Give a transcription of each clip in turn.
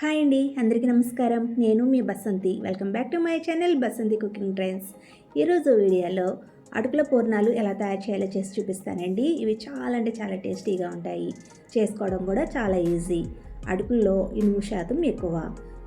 Hi అండి అందరికీ నమస్కారం. నేను మీ Basanti. Welcome back to my channel Basanti cooking trends. ఈరోజు వీడియోలో అటుకుల పూర్ణాలు ఎలా తయారు చేయాలో చేసి చూపిస్తానండి. ఇవి చాలా అంటే చాలా టేస్టీగా ఉంటాయి. చేసుకోవడం కూడా చాలా ఈజీ. అటుకుల్లో ఇనుము శాతం ఎక్కువ.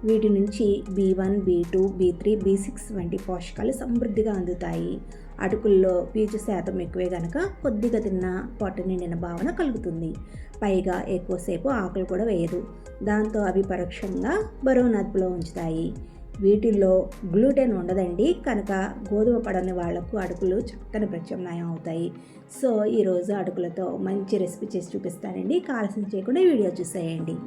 వీటి నుంచి B one B two B three B six వంటి పోషకాలు సమృద్ధిగా అందుతాయి. అటుకుల్లో పీచు శాతం ఎక్కువే కనుక కొద్దిగా తిన్న పొట్ట నిండిన భావన కలుగుతుంది. పైగా ఎక్కువసేపు ఆకులు కూడా వేయదు. దాంతో అవి పరోక్షంగా బరువు నదుపులో ఉంచుతాయి. వీటిల్లో గ్లూటెన్ ఉండదండి. కనుక గోధుమ పడని వాళ్ళకు అడుగులు చక్కని ప్రత్యామ్నాయం అవుతాయి. సో ఈరోజు అడుగులతో మంచి రెసిపీ చేసి చూపిస్తానండి. కాల్సిన చేయకుండా వీడియో చూసేయండి.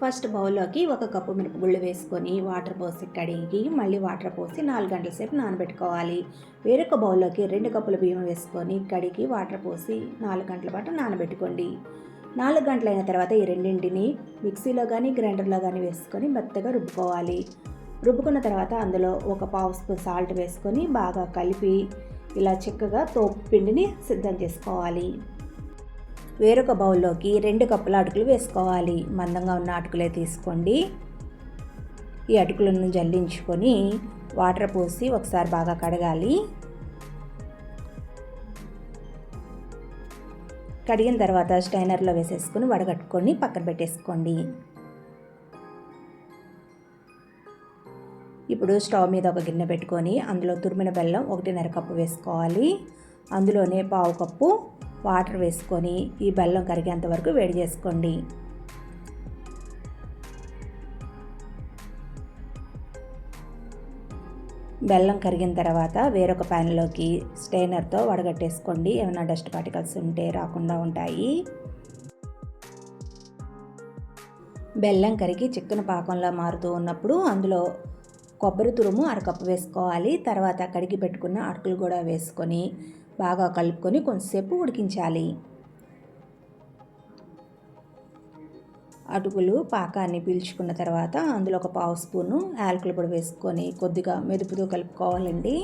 ఫస్ట్ బౌల్లోకి ఒక కప్పు మిరపగుళ్ళు వేసుకొని వాటర్ పోసి కడిగి మళ్ళీ వాటర్ పోసి నాలుగు గంటల సేపు నానబెట్టుకోవాలి. వేరొక బౌల్లోకి రెండు కప్పుల బియ్యం వేసుకొని కడిగి వాటర్ పోసి నాలుగు గంటల పాటు నానబెట్టుకోండి. నాలుగు గంటలైన తర్వాత ఈ రెండింటిని మిక్సీలో కానీ గ్రైండర్లో కానీ వేసుకొని మెత్తగా రుబ్బుకోవాలి. రుబ్బుకున్న తర్వాత అందులో ఒక పావు స్పూన్ సాల్ట్ వేసుకొని బాగా కలిపి ఇలా చక్కగా తోపు పిండిని సిద్ధం చేసుకోవాలి. వేరొక బౌల్లోకి రెండు కప్పుల అటుకులు వేసుకోవాలి. మందంగా ఉన్న అటుకులే తీసుకోండి. ఈ అటుకులను జల్లించుకొని వాటర్ పోసి ఒకసారి బాగా కడగాలి. కడిగిన తర్వాత స్టైనర్లో వేసేసుకొని వడగట్టుకొని పక్కన పెట్టేసుకోండి. ఇప్పుడు స్టవ్ మీద ఒక గిన్నె పెట్టుకొని అందులో తురిమిన బెల్లం ఒకటిన్నర కప్పు వేసుకోవాలి. అందులోనే పావు కప్పు వాటర్ వేసుకొని ఈ బెల్లం కరిగేంత వరకు వేడి చేసుకోండి. బెల్లం కరిగిన తర్వాత వేరొక ప్యాన్లోకి స్టెయినర్తో వడగట్టేసుకోండి. ఏమైనా డస్ట్ పార్టికల్స్ ఉంటే రాకుండా ఉంటాయి. బెల్లం కరిగి చిక్కన పాకంలో మారుతూ ఉన్నప్పుడు అందులో కొబ్బరి తురుము అరకప్పు వేసుకోవాలి. తర్వాత కడిగి పెట్టుకున్న అటుకులు కూడా వేసుకొని బాగా కలుపుకొని కొంచెంసేపు ఉడికించాలి. అటుకులు పాకాన్ని పీల్చుకున్న తర్వాత అందులో ఒక పావు స్పూను యాలకుల పొడి వేసుకొని కొద్దిగా మెరుపుతో కలుపుకోవాలండి.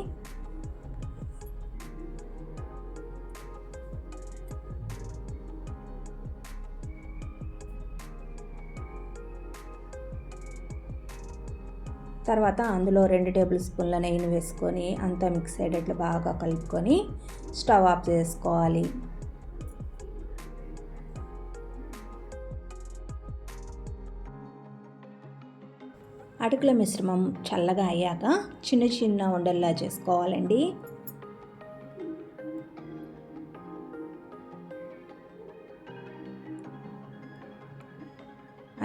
తర్వాత అందులో రెండు టేబుల్ స్పూన్ల నెయ్యిని వేసుకొని అంతా మిక్స్ అయ్యేటట్లు బాగా కలుపుకొని స్టవ్ ఆఫ్ చేసుకోవాలి. అటుకుల మిశ్రమం చల్లగా అయ్యాక చిన్న చిన్న ఉండల్లా చేసుకోవాలండి.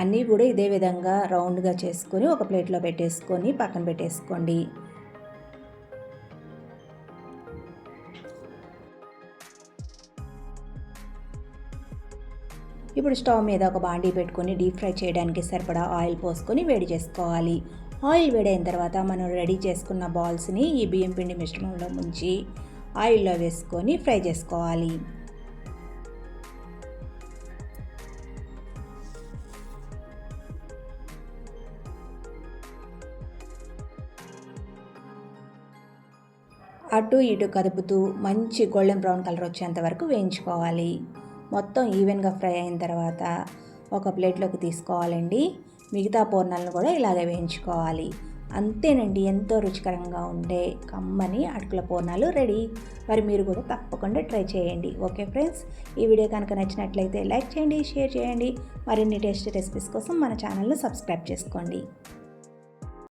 అన్నీ కూడా ఇదే విధంగా రౌండ్గా చేసుకొని ఒక ప్లేట్లో పెట్టేసుకొని పక్కన పెట్టేసుకోండి. ఇప్పుడు స్టవ్ మీద ఒక బాండీ పెట్టుకొని డీప్ ఫ్రై చేయడానికి సరిపడా ఆయిల్ పోసుకొని వేడి చేసుకోవాలి. ఆయిల్ వేడైన తర్వాత మనం రెడీ చేసుకున్న బాల్స్ని ఈ బియ్యం పిండి మిశ్రమంలో ముంచి ఆయిల్లో వేసుకొని ఫ్రై చేసుకోవాలి. అటు ఇటు కదుపుతూ మంచి గోల్డెన్ బ్రౌన్ కలర్ వచ్చేంత వరకు వేయించుకోవాలి. మొత్తం ఈవెన్గా ఫ్రై అయిన తర్వాత ఒక ప్లేట్లోకి తీసుకోవాలండి. మిగతా పూర్ణాలను కూడా ఇలాగే వేయించుకోవాలి. అంతేనండి ఎంతో రుచికరంగా ఉండే కమ్మని అటుకుల పూర్ణాలు రెడీ. మరి మీరు కూడా తప్పకుండా ట్రై చేయండి. ఓకే ఫ్రెండ్స్ ఈ వీడియో కనుక నచ్చినట్లయితే లైక్ చేయండి షేర్ చేయండి. మరిన్ని టేస్ట్ రెసిపీస్ కోసం మన ఛానల్ను సబ్స్క్రైబ్ చేసుకోండి.